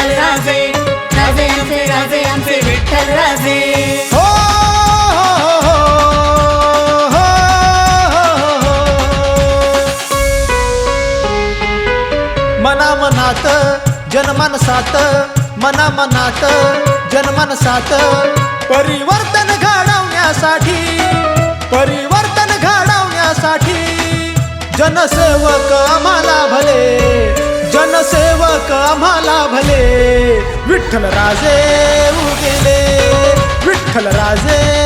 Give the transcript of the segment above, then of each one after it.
विठ्ठल राजे राजे आमचे राजे आमचे विठ्ठल राजे हो मना मनात जनमानसात मना मनात जनमानसात परिवर्तन घडवण्यासाठी परिवर्तन घडवण्यासाठी जनसेवक आम्हाला भले. जनसेवक आम्हाला भले. विठ्ठल राजे उगेले. विठ्ठल राजे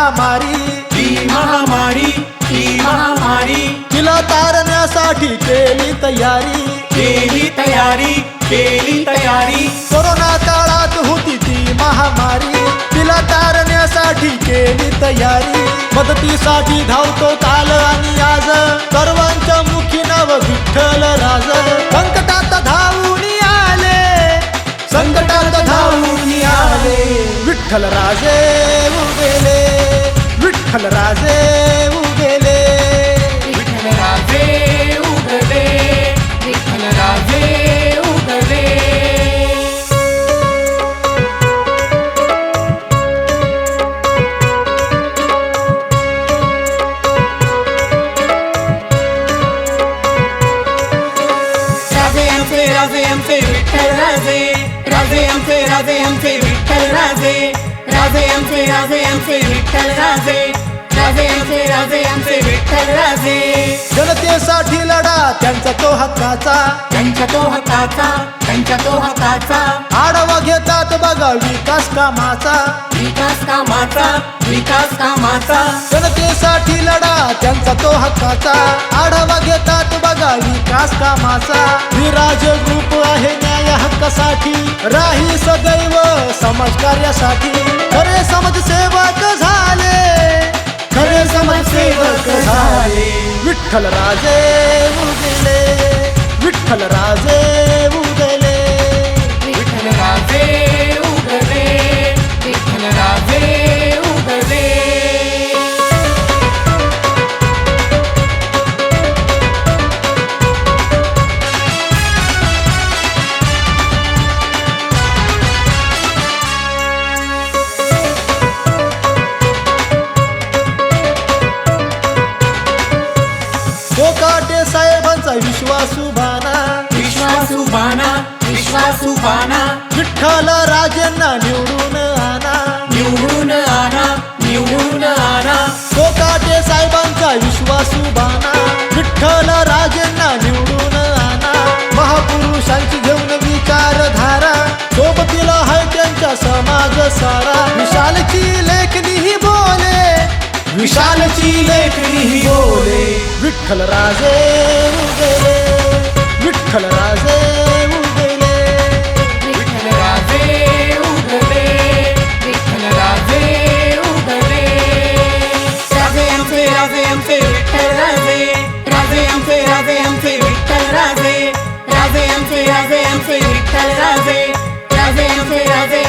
महामारी. ही महामारी ही महामारी. तिला तारण्यासाठी केली तयारी. केली तयारी केली तयारी. कोरोना काळात होती ती महामारी. तिला तारण्यासाठी केली तयारी. मदतीसाठी धावतो काल आणि आज. सर्वांच्या मुखी नाव विठ्ठल राज. संकटात धावून आले. संकटात धावून आले. विठ्ठल राजे उगेले विठ्ठल राजे उगेले विठ्ठल राजे उगले विठ्ठल राजे उगले राजे आमचे राजे आमचे विठ्ठल राजे राजे आमचे राजे आमचे विठ्ठल राजे राजे आमचे राजे आमचे विठ्ठल राजे. राजे आमचे राजे आमचे विठ्ठल राजे. जनतेसाठी लढा त्यांचा तो हक्काचा. त्यांच्या तो हक्काचा त्यांच्या तो हक्काचा. आढावा घेतात बघा विकास कामाचा. विकास कामाचा विकास कामाचा. जनतेसाठी लढा त्यांचा तो हक्काचा. आढावा घेतात बघा विकास कामाचा. विराज ग्रुप आहे न्याय हक्कासाठी राही सदैव समाजकार्यासाठी. खरे समाजसेवक झाले. खरे समाजसेवक झाले. विठ्ठल राजे उगले. विठ्ठल राजे बाणा विठ्ठल राजेंना निवडून आणा. निवडून आणा निवडून आणा. गोकाटे साहेबांचा विश्वासू बाणा विठ्ठल राजेंना निवडून आणा. महापुरुषांची घेऊन विचारधारा. सोबतीला हाय त्यांच्या समाज सारा. विशालची लेखनी ही बोले. विशालची लेखनी ही बोले. विठ्ठल राजे उगे विठ्ठल राजे राजे आमचे राजे आमचे विठ्ठल राजे. राजे आमचे राजे आमचे विठ्ठल राजे. राजे आमचे राजे